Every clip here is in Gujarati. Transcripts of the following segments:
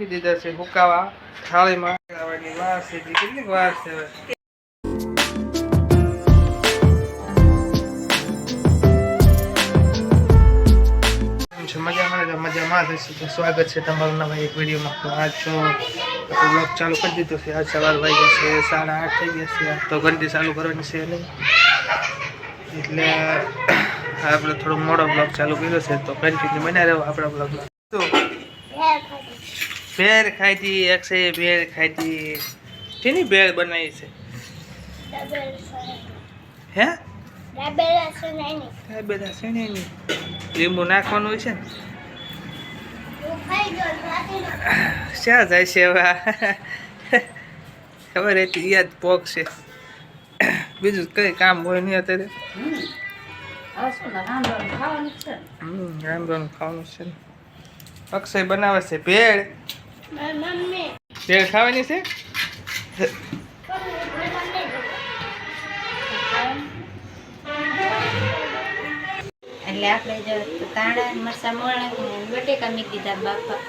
મૂકી દીધા છે હુકાવા થાળીમાં. આવવાની વાર છે કેટલીક વાર છે મજામાં? મજામાં થશે તો સ્વાગત છે તમારું નવા એક વિડીયોમાં. તો આજ તો બ્લોગ ચાલુ કરી દીધો છે. આજ સવાર વાગ્યા છે સાડા આઠ થઈ ગયા છે. તો ઘંટી ચાલુ કરવાની છે નહીં. એટલે આપણે થોડો મોડો બ્લોગ ચાલુ કર્યો છે. તો કન્ટિન્યુ બન્યા રહ્યો આપણા બ્લોગમાં તો ભેળ ખાઈતી અક્ષય ભેળ ખાઈતી શેની ભેળ બનાવી છે? હે? કાંઈ બધા શેની લીંબુ નાખવાનું હોય છે ને? શા જાય છે હવે? આ? ખબર હતી યાદ પોક છે. બીજું કઈ કામ હોય નહીં અત્યારે? રાંધવાનું ખાવાનું છે અક્ષય બનાવે છે ભેળ? ભેળ ખાવાની છે? એટલે આપણે જો તાણા મરચાં મોળા બટેકા મૂકી દીધા બાફા.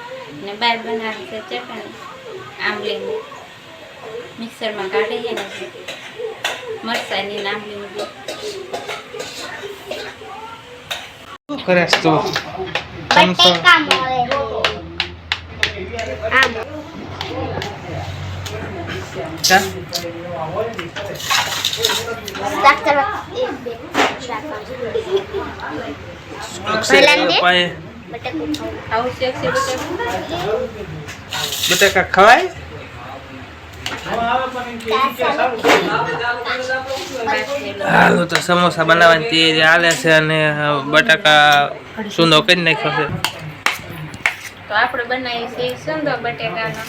ને બાર બનાવી છે ચટણી. આંબલીને મિક્સરમાં કાઢીએ ને મરચાંની આંબલી મૂકી શું કરે તું? સમસો બટાકા ખવાય? હાલો તો સમોસા બનાવવાની તૈયારી હાલે છે અને બટાકા સુંદો કરી નાખ્યો છે. તો આપણે બનાવીએ છીએ સુંદર બટેકાનો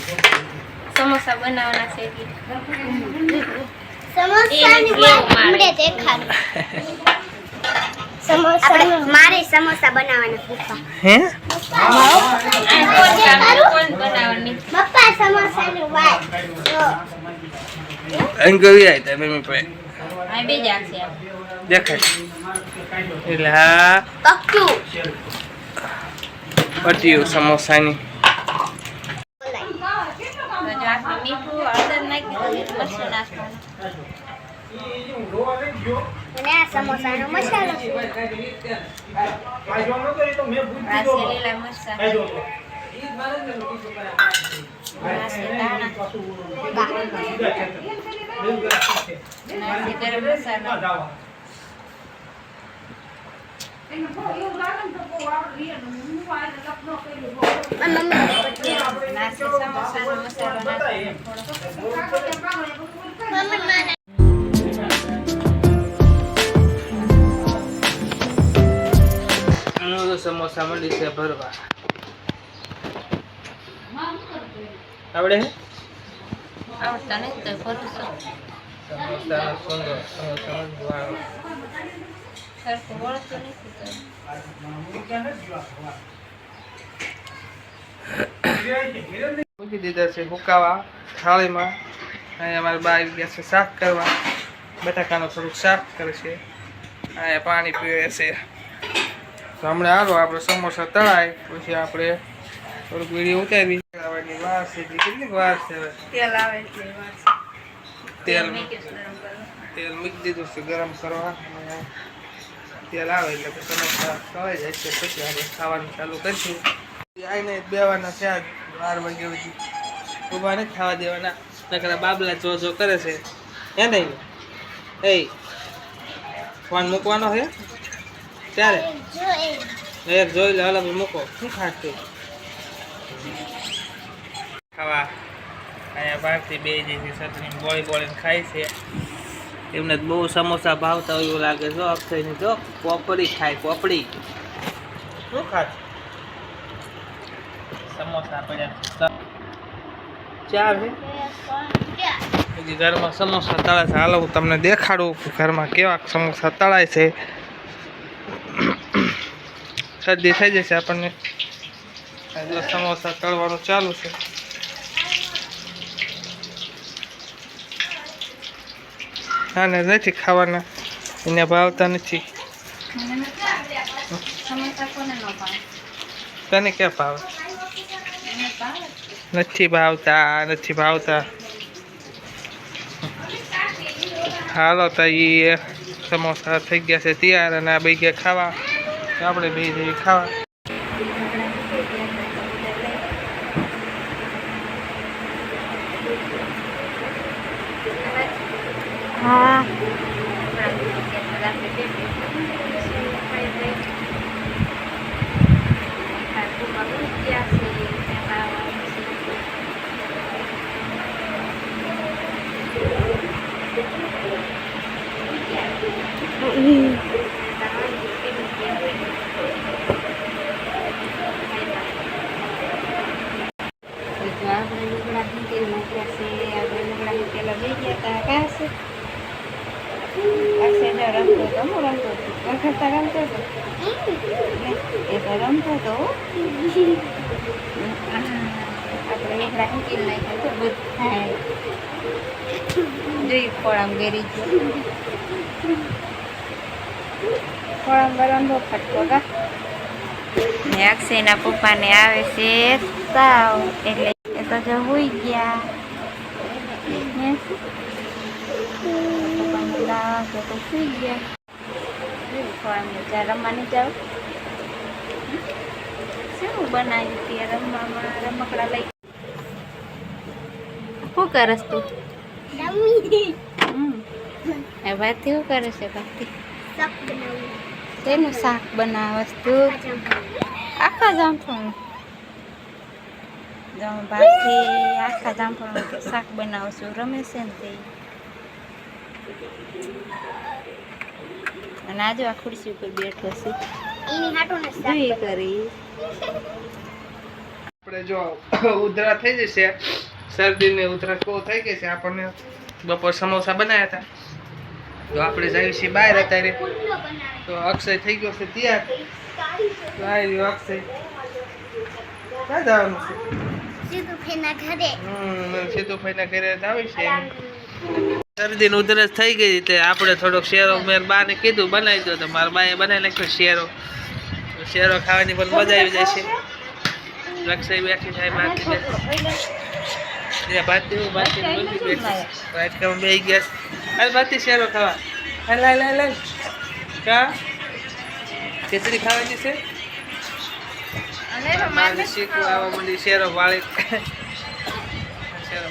સમોસા બનાવવાના છે મારે. સમોસા બનાવવાના પપ્પા. હે? પપ્પા સમોસાની વાત અંગવી આવી તા મમ્મી પાસે. આ બે છે. દેખાય. એટલે હા. પક્કું પટ્યું સમોસાની તો જો આપણે મીઠું હળદર નાખી દીધું મરચું નાખવાનું અને આ સમોસાનો મસાલો છે. આ છે લીલા મરચાં આ છે ધાણા અને આ છે ગરમ મસાલો તો સમોસા મંડી છે ભરવા આવડે આવડતા નથી તો છું સમોસાનો સૂંદો સમોસા સરખું વળતું નથી મૂકી દીધા છે હુકાવા થાળીમાં. અહીંયા અમારા બા આવી ગયા છે શાક કરવા. બટાકાનું થોડુંક શાક કરે છે. અહીંયા પાણી પીવે છે. તો હમણાં હાલો આપણે સમોસા તળાય પછી આપણે થોડુંક વીડિયો ઉતારી આવવાની વાર છે કેટલીક વાર છે તેલ આવે તેલ તેલ મૂકી દીધું છે ગરમ કરવા. તેલ આવે એટલે સમોસા ખવાઈ જાય છે. પછી આપણે ખાવાનું ચાલુ કરીશું. આવીને બેવાના છે બાર વાગ્યા પછી નથી ખાવા દેવાના. નકરા બાબલા જો જો કરે છે. હે નહીં? એ ફોન મૂકવાનો છે? ત્યારે એક જોઈ. લે અલગ મૂકો. શું ખાતું ખાવા. અહીંયા બહારથી બે જેથી સતરી બોળી બોળીને ખાય છે. એમને બહુ સમોસા ભાવતા હોય એવું લાગે જો અક્ષયની જો પોપડી ખાય પોપડી. શું ખાય સમોસા પડ્યા ચાર છે ઘરમાં સમોસા તળાય છે. હાલો હું તમને દેખાડું ઘરમાં કેવા સમોસા તળાય છે. શરદી થઈ જશે આપણને. આ સમોસા તળવાનું ચાલુ છે. આને નથી ખાવાના. એને ભાવતા નથી. તને ક્યાં ભાવે? નથી ભાવતા નથી ભાવતા. હાલો તો સમોસા થઈ ગયા છે તૈયાર અને આ બે ગયા ખાવા. તો આપણે બે જઈએ ખાવા. હા તો આપણે લુગડા મૂકેલ મૂક્યા છે આપણે લુગડા મૂકેલા લઈ ગયા હતા કાશે કાશે જો હું રમતો વખતતા રમતો હતો ને એ તો રમતો હતો આપણે લુગડા મૂકેલ નાખ્યા તો બધા જોઈ ખોળામ ગેરી ગયો ખોળામ બરાંધો ફટકો કા ને અક્ષયના પપ્પાને આવે છે સાવ એટલે એ તો જો હોઈ ગયા ને પપ્પાને તાવ આવતો તો સુઈ રમવાની જાવ શું બનાવ્યું હતી રમવામાં? રમકડા લઈ. શું કરસ તું? એ ભાતી શું કરે છે ભાતી તેનું શાક બનાવસ તું? આખા જામફળ ભાથી આખા જામફળ શાક બનાવું છું રમે છે ને તે? અને આજે આ ખુરશી ઉપર બેઠો છે. એની હાટું ને કરી. આપણે જો ઉધરા થઈ જશે. શરદીને ઉધરા બહુ થઈ ગઈ છે. આપણને બપોર સમોસા બનાવ્યા હતા. તો આપણે જઈએ છીએ બહાર અત્યારે. તો અક્ષય થઈ ગયો છે તૈયાર. તો આવી રહ્યો અક્ષય. ક્યાં જવાનું છે? સીધું ફેના ઘરે. હમ સીતુભાઈના ઘરે જ આવી છે શરદી ને ઉધરસ થઈ ગઈ તે આપણે થોડોક શેરો મેં બાને કીધું બનાવી દો તો મારા બાએ બનાવી નાખ્યો શેરો. શેરો ખાવાની પણ મજા આવી જાય છે. રક્ષાઈ બેઠી થાય બાકી ભાતી હું ભાતી બોલી બેઠી. રાજકારણ બે ગયા. હાલ ભાતી શેરો ખાવા. હાલ લાય લાય લાય કા? ખીચડી ખાવાની છે? શીખવું આવવા માંડી શેરો વાળી. શેરો.